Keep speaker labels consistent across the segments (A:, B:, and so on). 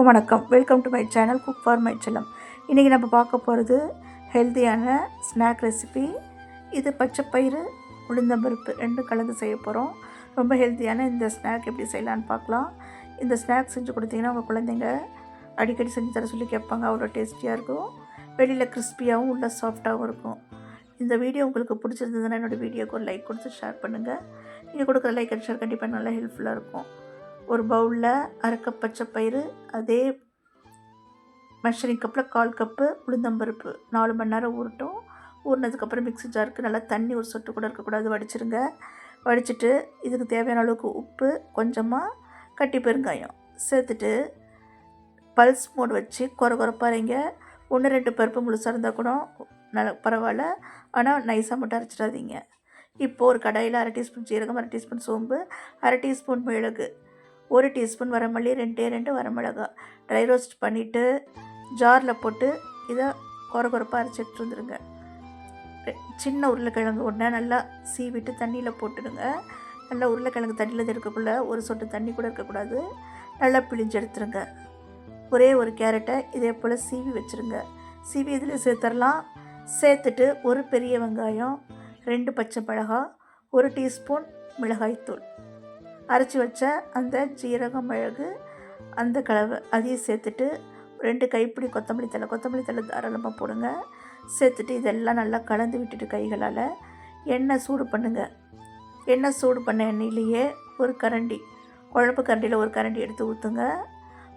A: அனைவருக்கும் வணக்கம். Welcome to my channel cook for my செல்லம் இன்றைக்கி நம்ம பார்க்க போகிறது ஹெல்த்தியான ஸ்நாக் ரெசிபி இது பச்சைப்பயிறு உளுந்தம்பருப்பு ரெண்டும் கலந்து செய்ய போகிறோம் ரொம்ப ஹெல்த்தியான இந்த ஸ்நாக் எப்படி செய்யலான்னு பார்க்கலாம். இந்த ஸ்நாக் செஞ்சு கொடுத்தீங்கன்னா உங்கள் குழந்தைங்க அடிக்கடி செஞ்சு தர சொல்லி கேட்பாங்க. அவ்வளோ டேஸ்டியாக இருக்கும். வெளியில் கிறிஸ்பியாகவும் உள்ள சாஃப்டாகவும் இருக்கும். இந்த வீடியோ உங்களுக்கு பிடிச்சிருந்ததுன்னா என்னோடய வீடியோக்கு ஒரு லைக் கொடுத்து ஷேர் பண்ணுங்கள் நீங்கள் கொடுக்குற லைக் அண்ட் ஷேர் கண்டிப்பாக நல்லா ஹெல்ப்ஃபுல்லாக இருக்கும். ஒரு பவுலில் அரை கப் பச்சை பயிறு அதே மெஷரிங் கப்பில் கால் கப்பு உளுந்தம்பருப்பு நாலு மணி நேரம் ஊறட்டும். ஊறினதுக்கப்புறம் மிக்ஸி ஜாருக்கு நல்லா தண்ணி ஒரு சொட்டு கூட இருக்கக்கூடாது வடிச்சிருங்க. வடிச்சிட்டு இதுக்கு தேவையான அளவுக்கு உப்பு கொஞ்சமாக கட்டி பெருங்காயம். சேர்த்துட்டு பல்ஸ் மோடு வச்சு குறை குறைப்பாருங்க ஒன்று ரெண்டு பருப்பு முழுசாக இருந்தால் கூட நல்லா பரவாயில்ல. ஆனால் நைஸாக மட்டும் அரைச்சிடாதீங்க. இப்போது ஒரு கடாயில் அரை டீஸ்பூன் ஜீரகம் அரை டீஸ்பூன் சோம்பு அரை டீஸ்பூன் மிளகு. ஒரு டீஸ்பூன் வரமல்லி ரெண்டே ரெண்டு வரமிளகா. ட்ரை ரோஸ்ட் பண்ணிவிட்டு ஜாரில் போட்டு இதை குறை குறப்பாக அரைச்சிட்டு வந்துடுங்க சின்ன உருளைக்கிழங்கு ஒன்றை நல்லா சீவிட்டு தண்ணியில் போட்டுடுங்க. நல்லா உருளைக்கிழங்கு தண்ணியில் இருக்கக்குள்ள ஒரு சொட்டு தண்ணி கூட இருக்கக்கூடாது. நல்லா பிழிஞ்சு எடுத்துருங்க. ஒரே ஒரு கேரட்டை இதே போல் சீவி வச்சுருங்க. சீவி இதில் சேர்த்துடலாம். சேர்த்துட்டு ஒரு பெரிய வெங்காயம் ரெண்டு பச்சை மிளகாய் ஒரு டீஸ்பூன் மிளகாய்த்தூள். அரைச்சி வச்ச அந்த சீரகம் மிளகு அந்த கலவை அதையும் சேர்த்துட்டு ரெண்டு கைப்பிடி கொத்தமல்லி தழை கொத்தமல்லி தழை தாராளமாக போடுங்க. சேர்த்துட்டு இதெல்லாம் நல்லா கலந்து விட்டுட்டு கைகளால் எண்ணெய் சூடு பண்ணுங்கள் எண்ணெய் சூடு பண்ண எண்ணெயிலேயே ஒரு கரண்டி குழம்பு கரண்டியில் ஒரு கரண்டி எடுத்து ஊற்றுங்க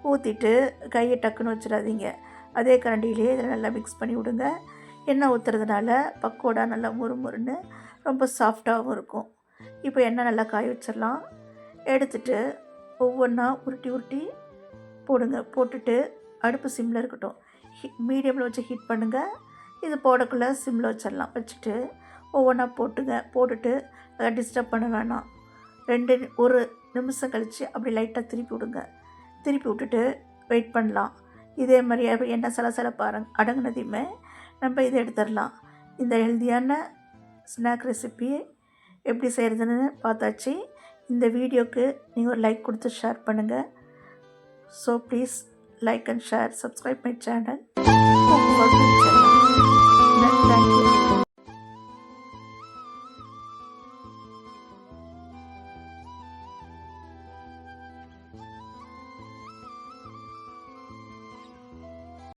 A: ஊற்றிட்டு கையை டக்குன்னு வச்சிடாதீங்க. அதே கரண்டியிலேயே இதில் நல்லா மிக்ஸ் பண்ணி விடுங்க. எண்ணெய் ஊற்றுறதுனால பக்கோடா நல்லா முறுமுறுன்னு ரொம்ப சாஃப்டாகவும் இருக்கும். இப்போ எண்ணெய் நல்லா காய வச்சிடலாம். எடுத்துட்டு ஒவ்வொன்றா உருட்டி உருட்டி போடுங்க. போட்டுட்டு அடுப்பு சிம்மில் இருக்கட்டும். மீடியமில் வச்சு ஹீட் பண்ணுங்கள் இது போடக்குள்ளே சிம்மில் வச்சிடலாம். வச்சுட்டு ஒவ்வொன்றா போட்டுங்க. போட்டுட்டு அதை டிஸ்டர்ப் பண்ண வேணாம். ரெண்டு ஒரு நிமிஷம் கழித்து அப்படி லைட்டாக திருப்பி விடுங்க. திருப்பி விட்டுட்டு வெயிட் பண்ணலாம். இதே மாதிரி என்ன எண்ணெய் சலசலப்பு அரங் அடங்குனதையுமே நம்ம இதை எடுத்துடலாம். இந்த ஹெல்தியான ஸ்நாக் ரெசிபி எப்படி செய்கிறதுன்னு பார்த்தாச்சு. இந்த வீடியோக்கு நீங்கள் ஒரு லைக் கொடுத்து ஷேர் பண்ணுங்கள் so please like and share subscribe my channel thank you